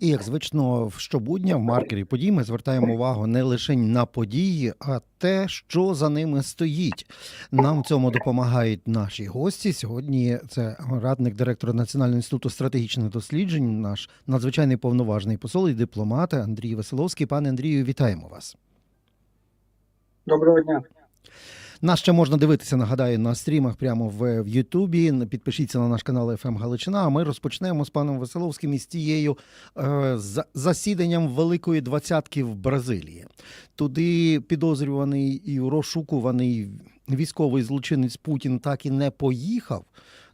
І як звично, в щобудня в маркері подій ми звертаємо увагу не лише на події, а те, що за ними стоїть. Нам в цьому допомагають наші гості. Сьогодні це радник директора Національного інституту стратегічних досліджень, наш надзвичайний повноважний посол і дипломат Андрій Веселовський. Пане Андрію, вітаємо вас. Доброго дня. Нас ще можна дивитися, нагадаю, на стрімах прямо в, Ютубі. Підпишіться на наш канал «ФМ Галичина. А ми розпочнемо з паном Веселовським із тією е, за- засіданням Великої двадцятки в Бразилії. Туди підозрюваний і розшукуваний військовий злочинець Путін так і не поїхав.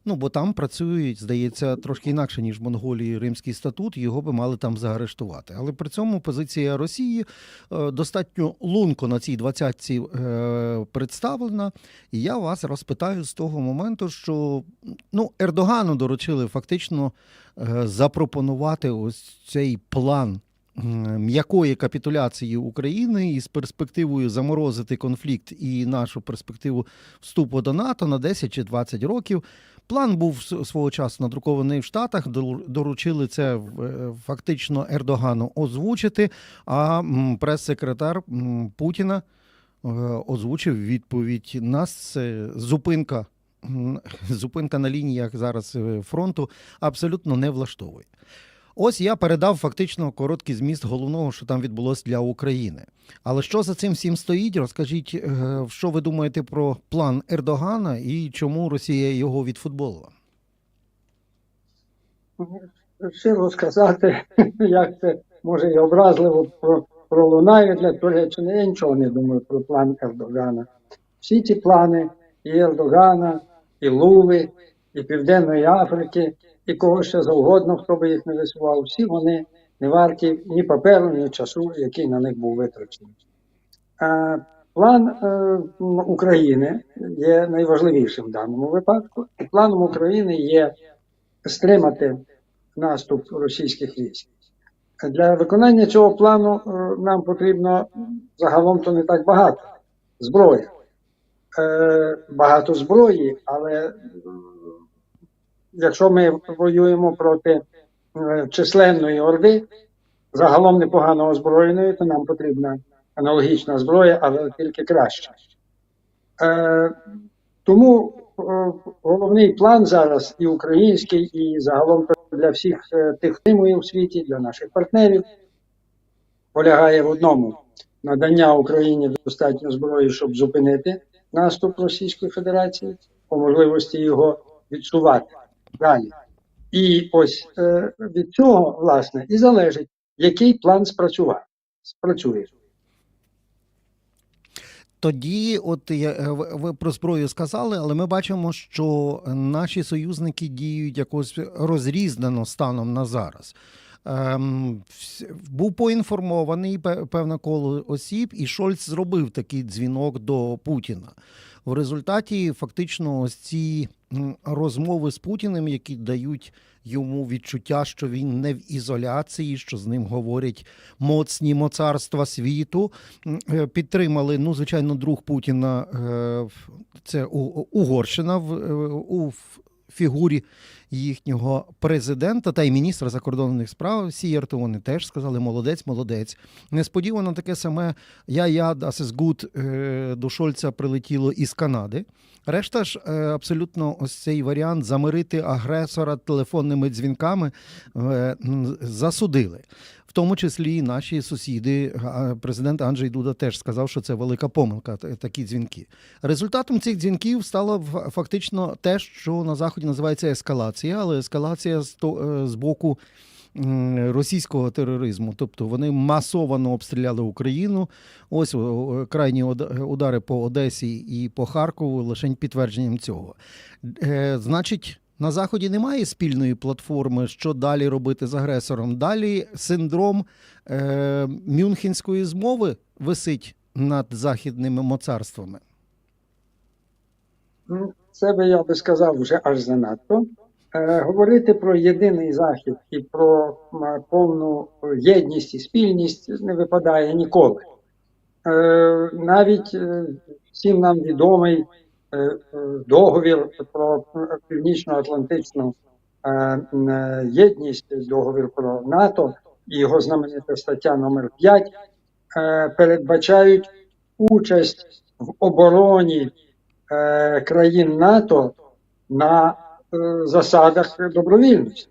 Ну, бо там працюють, здається, трошки інакше, ніж в Монголії Римський статут, його би мали там заарештувати. Але при цьому позиція Росії е, достатньо лунко на цій двадцятці е, представлена. І я вас розпитаю з того моменту, що ну, Ердогану доручили фактично е, запропонувати ось цей план. М'якої капітуляції України із перспективою заморозити конфлікт і нашу перспективу вступу до НАТО на 10 чи 20 років. План був свого часу надрукований в Штатах. Доручили це е, фактично Ердогану озвучити. А прес-секретар Путіна е, озвучив відповідь. Нас зупинка. Зупинка на лініях зараз е, фронту абсолютно не влаштовує. Ось я передав фактично короткий зміст головного, що там відбулося для України. Але що за цим всім стоїть? Розкажіть, е, що ви думаєте про план Ердогана і чому Росія його відфутболила? Щиро сказати, як це може і образливо пролунає для Туреччини. Я нічого не думаю про план Ердогана. Всі ці плани і Ердогана, і Луви, і Південної Африки, і кого ще завгодно, хто би їх не висував, всі вони не варті ні паперу, ні часу, який на них був витрачений. А план е, України є найважливішим в даному випадку. І планом України є стримати наступ російських військ. Для виконання цього плану е, нам потрібно загалом то не так багато зброї. Е, Багато зброї, але е, якщо ми воюємо проти е, численної орди, загалом непогано озброєної, то нам потрібна аналогічна зброя, але тільки краща. Е, Тому е, головний план зараз і український, і загалом для всіх е, тих тимує в світі, для наших партнерів, полягає в одному: надання Україні достатньо зброї, щоб зупинити наступ Російської Федерації, по можливості його відсувати далі. І ось е, від цього, власне, і залежить, який план спрацював, спрацює. Тоді, от е, ви про зброю сказали, але ми бачимо, що наші союзники діють якось розрізнено станом на зараз. Ем, був поінформований певне коло осіб, і Шольц зробив такий дзвінок до Путіна. В результаті фактично ось ці розмови з Путіним, які дають йому відчуття, що він не в ізоляції, що з ним говорять моцні моцарства світу, е, підтримали. Ну, звичайно, друг Путіна е, це Угорщина в, е, фігурі їхнього президента та й міністра закордонних справ Сієрту. Вони теж сказали молодець, молодець. Несподівано таке саме я я е, до Шольца прилетіло із Канади. Решта ж е, абсолютно ось цей варіант замирити агресора телефонними дзвінками е, засудили. Тому числі і наші сусіди, президент Анджей Дуда теж сказав, що це велика помилка, такі дзвінки. Результатом цих дзвінків стало фактично те, що на заході називається ескалація, але ескалація з, е, боку російського тероризму. Тобто вони масово обстріляли Україну. Ось крайні удари по Одесі і по Харкову лише підтвердженням цього. Е, значить. На заході немає спільної платформи, що далі робити з агресором. Далі синдром е, Мюнхенської змови висить над західними моцарствами. Ну, Це би я би сказав вже аж занадто. Е, говорити про єдиний захід і про повну єдність і спільність не випадає ніколи. Е, навіть е, всім нам відомий договір про північно-атлантичну е, єдність, договір про НАТО, і його знаменита стаття номер 5 е, передбачають участь в обороні е, країн НАТО на е, засадах добровільності.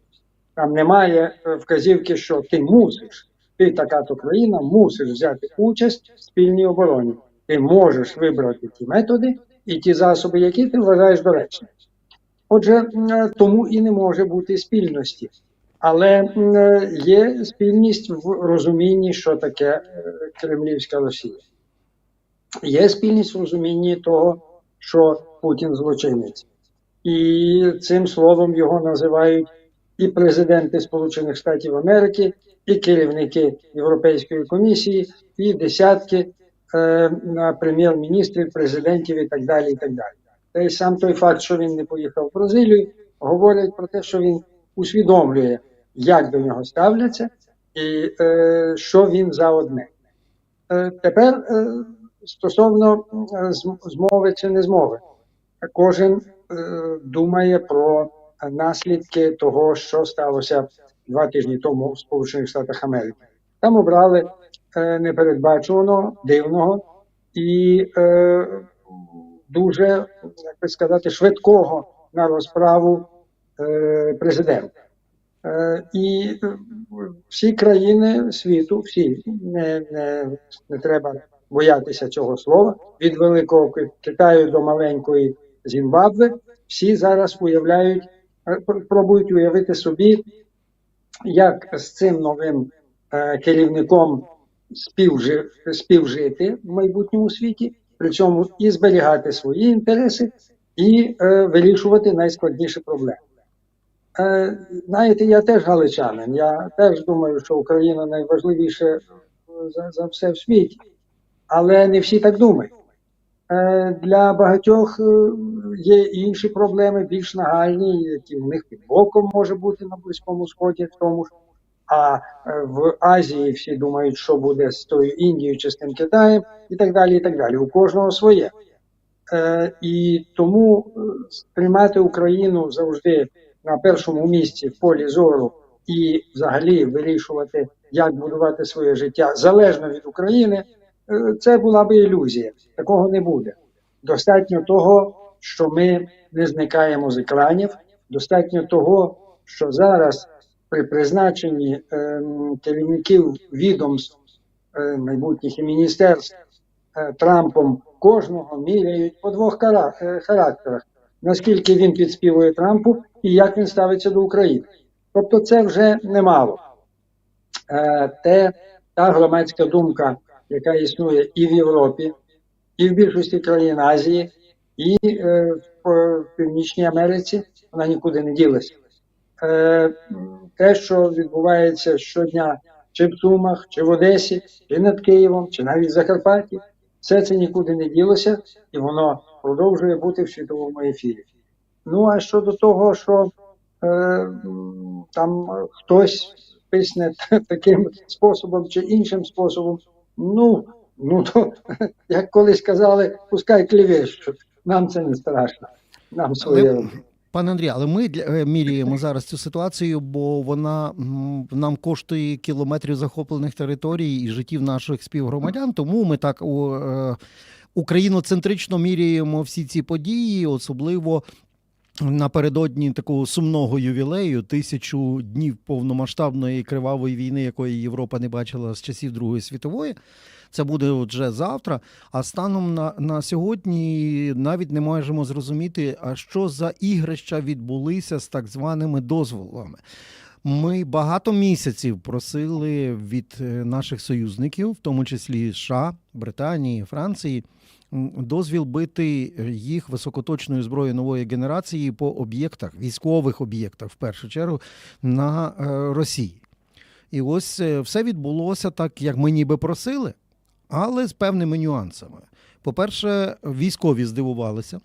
Там немає е, вказівки, що ти мусиш, ти така то країна, мусиш взяти участь в спільній обороні. Ти можеш вибрати ті методи і ті засоби, які ти вважаєш доречними. Отже, тому і не може бути спільності. Але є спільність в розумінні, що таке е, Кремлівська Росія. Є спільність в розумінні того, що Путін злочинець. І цим словом його називають і президенти Сполучених Штатів Америки, і керівники Європейської комісії, і десятки прем'єр-міністрів, президентів і так далі. І так далі. Та й сам той факт, що він не поїхав в Бразилію, говорить про те, що він усвідомлює, як до нього ставляться, і е, що він за одне. Е, тепер е, стосовно е, змови чи не змови, кожен е, думає про наслідки того, що сталося два тижні тому в Сполучених Штатах Америки. Там обрали е, непередбачуваного, дивного і е, дуже, як би сказати, швидкого на розправу е, президента. Е, І е, всі країни світу, всі не, не, не треба боятися цього слова, від великого Китаю до маленької Зімбабве, всі зараз уявляють, е, пробують уявити собі, як з цим новим е, керівником співжи, співжити в майбутньому світі, при цьому і зберігати свої інтереси, і е, вирішувати найскладніші проблеми. Е, знаєте, я теж галичанин. Я теж думаю, що Україна найважливіше е, за, за все в світі. Але не всі так думають. Е, для багатьох е, є інші проблеми, більш нагальні, які в них під боком може бути на Близькому Сході, в тому ж. А е, в Азії всі думають, що буде з тою Індією чи з тим Китаєм, і так далі. і так далі. У кожного своє. Е, і тому е, сприймати Україну завжди на першому місці в полі зору і взагалі вирішувати, як будувати своє життя залежно від України, е, це була би ілюзія. Такого не буде. Достатньо того, що ми не зникаємо з екранів, достатньо того, що зараз при призначенні ем, керівників відомств е, майбутніх і міністерств е, Трампом кожного міряють по двох е, характерах, наскільки він підспівує Трампу і як він ставиться до України. Тобто це вже немало. Те, та громадська думка, яка існує і в Європі, і в більшості країн Азії, і в Північній Америці, вона нікуди не ділася. Те, що відбувається щодня чи в Сумах, чи в Одесі, чи над Києвом, чи навіть в Закарпатті, все це нікуди не ділося, і воно продовжує бути в світовому ефірі. Ну а щодо того, що е, там хтось писне таким способом чи іншим способом, ну, ну то, як колись казали, пускай клівещуть, нам це не страшно. Нам своє. Пане Андрій, але ми для, е, міряємо зараз цю ситуацію, бо вона нам коштує кілометрів захоплених територій і життів наших співгромадян. Тому ми так у, е, україноцентрично міряємо всі ці події, особливо. Напередодні такого сумного ювілею, тисячу днів повномасштабної кривавої війни, якої Європа не бачила з часів Другої світової. Це буде вже завтра. А станом на, на сьогодні навіть не можемо зрозуміти, а що за ігрища відбулися з так званими дозволами. Ми багато місяців просили від е, наших союзників, в тому числі США, Британії, Франції, дозвіл бити їх високоточною зброєю нової генерації по об'єктах, військових об'єктах, в першу чергу, на е, Росії. І ось е, все відбулося так, як ми ніби просили, але з певними нюансами. По-перше, військові здивувалися.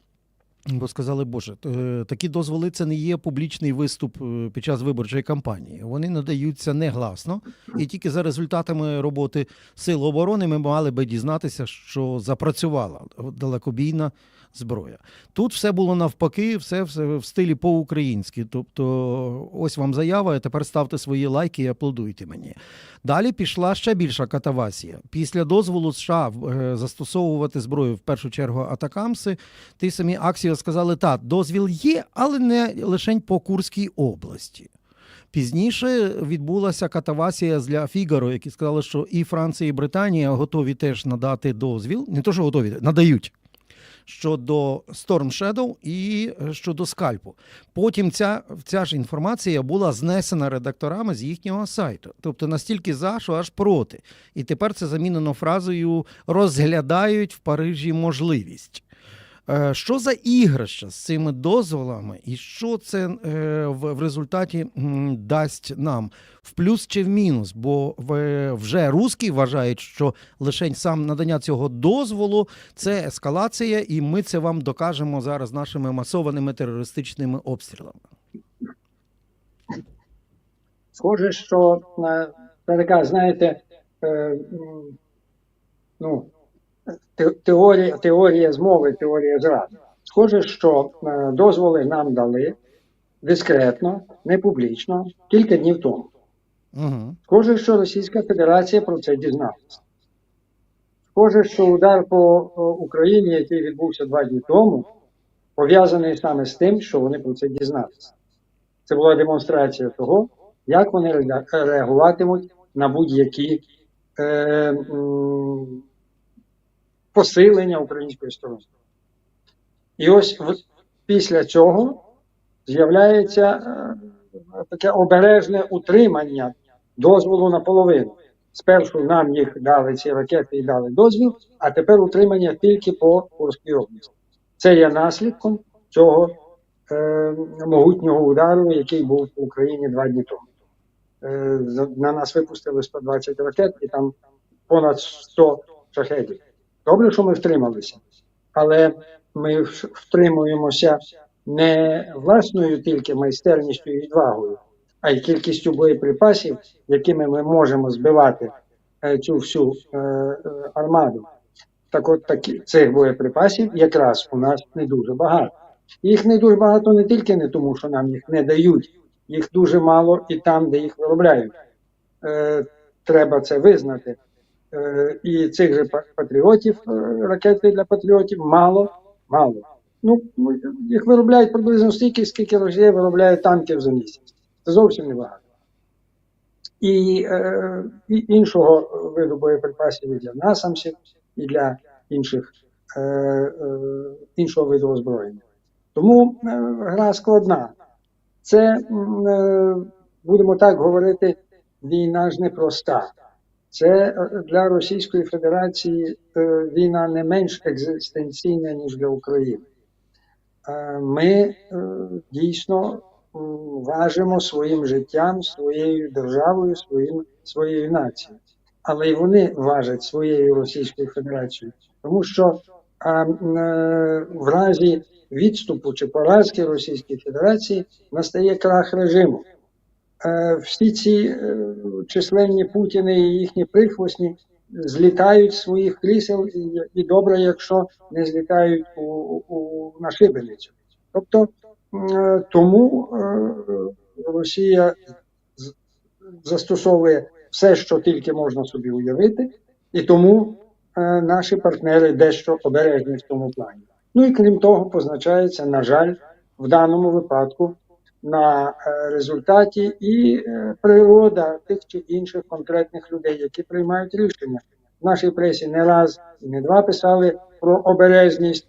Бо сказали, Боже, е, такі дозволи це не є публічний виступ е, під час виборчої кампанії. Вони надаються негласно, і тільки за результатами роботи сил оборони ми мали би дізнатися, що запрацювала далекобійна зброя. Тут все було навпаки, все, все в стилі по-українськи. Тобто, ось вам заява, тепер ставте свої лайки і аплодуйте мені. Далі пішла ще більша катавасія. Після дозволу США е, застосовувати зброю в першу чергу атакамси, ті самі Аксіо сказали, так, дозвіл є, але не лише по Курській області. Пізніше відбулася катавасія для Фігаро, які сказали, що і Франція, і Британія готові теж надати дозвіл, не то, що готові, надають. Щодо Storm Shadow і е, щодо скальпу. Потім ця, ця ж інформація була знесена редакторами з їхнього сайту. Тобто настільки за, що аж проти. І тепер це замінено фразою розглядають в Парижі можливість. Е, Що за ігрища з цими дозволами, і що це е, в, результаті дасть нам в плюс чи в мінус? Бо вже русські вважають, що лише сам надання цього дозволу це ескалація, і ми це вам докажемо зараз нашими масованими терористичними обстрілами. Схоже, що е, це така, знаєте, ну, теорія, теорія змови, теорія зради. Схоже, що е, дозволи нам дали дискретно, не публічно, кілька днів тому. Угу. Схоже, що Російська Федерація про це дізналася. Схоже, що удар по Україні, який відбувся два дні тому, пов'язаний саме з тим, що вони про це дізналися. Це була демонстрація того, як вони реагуватимуть на будь-які е, посилення української сторони. І ось в- після цього з'являється е, таке обережне утримання дозволу наполовину. Спершу нам їх дали ці ракети і дали дозвіл, а тепер утримання тільки по Курській області. Це є наслідком цього е, могутнього удару, який був по Україні два дні тому. Е, на нас випустили 120 ракет і там понад 100 шахедів. Добре, що ми втрималися, але ми втримуємося не власною тільки майстерністю і відвагою, а й кількістю боєприпасів, якими ми можемо збивати е, цю всю е, е, армаду. Так от такі, цих боєприпасів якраз у нас не дуже багато. Їх не дуже багато не тільки не тому, що нам їх не дають, їх дуже мало і там, де їх виробляють. Треба це визнати. Е, і цих же патріотів, е, ракети для патріотів мало, мало. Ну, їх виробляють приблизно стільки, скільки Росія виробляє танків за місяць. Це зовсім небагато. І, е, і іншого виду боєприпасів і для насамсів, і для інших, іншого виду озброєння. Тому гра складна. Це, будемо так говорити, війна ж непроста. Це е, для Російської Федерації е, війна не менш екзистенційна, ніж для України. Е, Ми дійсно важимо своїм життям, своєю державою, своїм, своєю нацією. Але й вони важать своєю Російською Федерацією, тому що а, в разі відступу чи поразки Російської Федерації настає крах режиму. Е, Всі ці е, численні Путіни і їхні прихвостні злітають своїх крісел, і, і добре, якщо не злітають у, у, на шибеницю. Тобто е, тому Росія застосовує все, що тільки можна собі уявити, і тому наші партнери дещо обережні в цьому плані. Ну і крім того, позначається, на жаль, в даному випадку на е, результаті і е, природа тих чи інших конкретних людей, які приймають рішення. В нашій пресі не раз і не два писали про обережність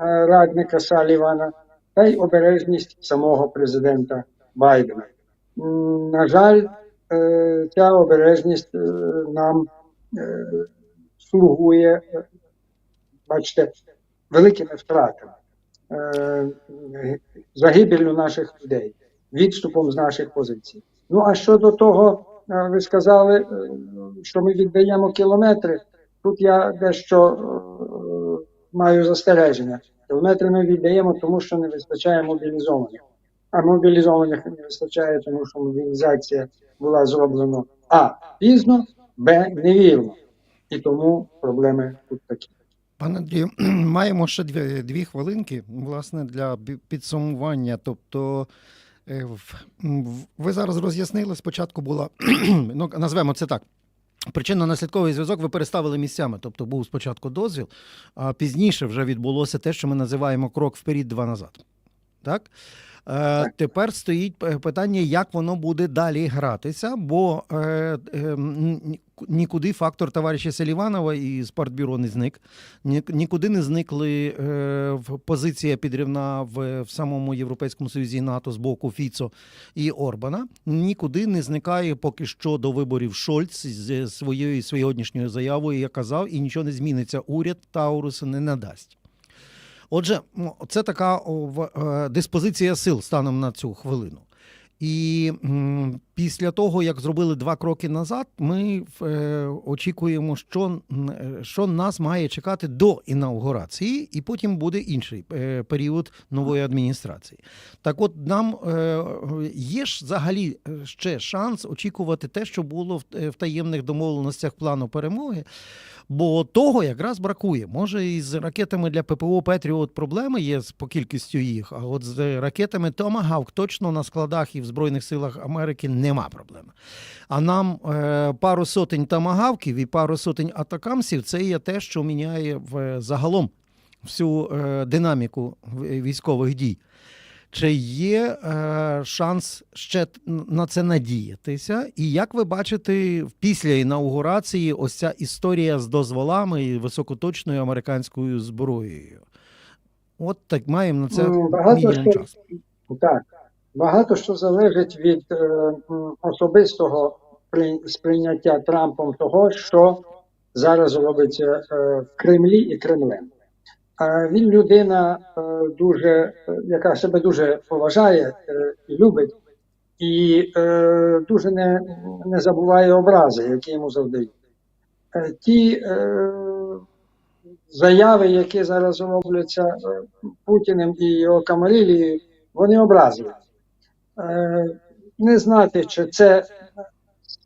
е, радника Салівана та й обережність самого президента Байдена. На жаль, ця обережність нам слугує, бачите, великими втратами, загибелью наших людей, відступом з наших позицій. Ну а щодо того, е, ви сказали, е, що ми віддаємо кілометри. Тут я дещо е, маю застереження. Кілометри ми віддаємо, тому що не вистачає мобілізованих. А мобілізованих не вистачає, тому що мобілізація була зроблена а пізно, б невірно. І тому проблеми тут такі. Пане Андрію, маємо ще дві, дві хвилинки, власне, для підсумування. Тобто, е, ви зараз роз'яснили, спочатку була, ну, назвемо це так. Причинно-наслідковий зв'язок ви переставили місцями. Тобто був спочатку дозвіл, а пізніше вже відбулося те, що ми називаємо крок вперед, два назад. Так? Е, тепер стоїть е, питання, як воно буде далі гратися, бо е, е, м, ні- нікуди фактор товариша Селіванова і спортбюро не зник. Нікуди не зникли е, позиція підривна в, самому Європейському Союзі НАТО з боку Фіцо і Орбана. Нікуди не зникає поки що до виборів Шольц з своєю сьогоднішньою заявою, я казав, і нічого не зміниться. Уряд Тауруса не надасть. Отже, це така е, диспозиція сил станом на цю хвилину. І після того, як зробили два кроки назад, ми е, очікуємо, що, е, що нас має чекати до інаугурації, і потім буде інший е, період нової адміністрації. Так от нам є ж взагалі ще шанс очікувати те, що було в, таємних домовленостях плану перемоги. Бо того якраз бракує. Може, із ракетами для ППО Петріот проблеми є з- по кількістю їх, а от з ракетами Томагавк точно на складах і в Збройних силах Америки нема проблеми. А нам е, пару сотень томагавків і пару сотень атакамсів це є те, що міняє в загалом всю е, динаміку військових дій. Чи є е, шанс ще на це надіятися? І як ви бачите після інаугурації ось ця історія з дозволами і високоточною американською зброєю? От так маємо на це Ну, багато часу. Так, багато що залежить від е, особистого при- сприйняття Трампом того, що зараз робиться е, в Кремлі і Кремлем. А він людина е, дуже, е, яка себе дуже поважає і любить, і дуже не, не забуває образи, які йому завдають. Ті заяви, які зараз робляться Путіним і його Камарілією, вони образливі. Е, Не знати, чи це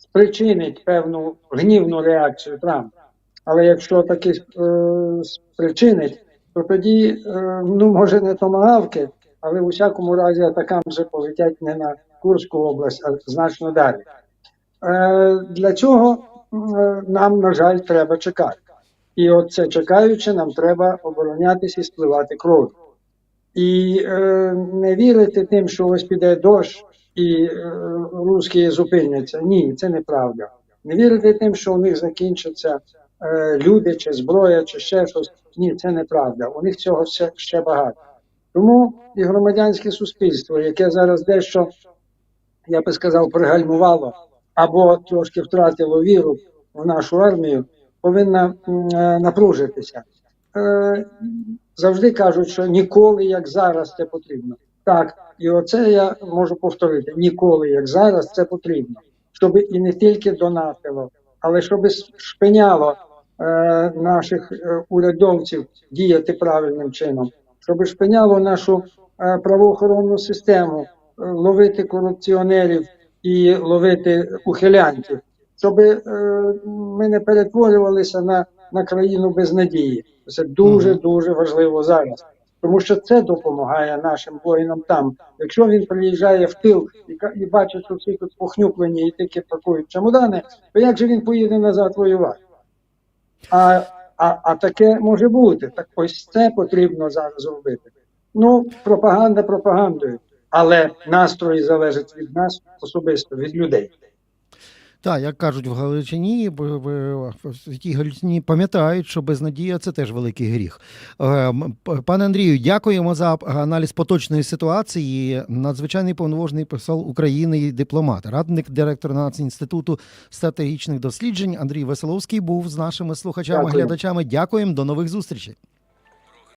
спричинить певну гнівну реакцію Трампа. Але якщо таки е, спричинить, то тоді, е, ну, може, не томагавки, але в усякому разі атакам вже полетять не на Курську область, а значно далі. Для цього нам, на жаль, треба чекати. І от це чекаючи, нам треба оборонятися і спливати кров'ю. І е, не вірити тим, що ось піде дощ і е, русські зупиняться. Ні, це неправда. Не вірити тим, що у них закінчаться е, люди чи зброя, чи ще щось. Ні, це неправда. У них цього ще, ще багато. Тому і громадянське суспільство, яке зараз дещо, я би сказав, пригальмувало або трошки втратило віру в нашу армію, повинна е, напружитися. Е, завжди кажуть, що ніколи як зараз це потрібно. Так, і оце я можу повторити: ніколи як зараз це потрібно, щоб і не тільки донатило, але щоб шпиняло е, наших е, урядовців діяти правильним чином, щоб шпиняло нашу е, правоохоронну систему, е, ловити корупціонерів і ловити ухилянтів, щоб е, ми не перетворювалися на, на країну без надії. Це дуже дуже важливо зараз. Тому що це допомагає нашим воїнам там. Якщо він приїжджає в тил і, і бачить, що всі тут похнюплені і тільки пакують чемодани, то як же він поїде назад воювати? А, а, а таке може бути. Так ось це потрібно зараз робити. Ну, пропаганда пропагандою, але настрої залежать від нас особисто, від людей. Так, як кажуть в Галичині, тій Галичині пам'ятають, що безнадія це теж великий гріх. Е, Пане Андрію, дякуємо за аналіз поточної ситуації. Надзвичайний повноважний посол України і дипломат, радник директора Націнституту стратегічних досліджень Андрій Веселовський був з нашими слухачами-глядачами. Дякуємо, до нових зустрічей.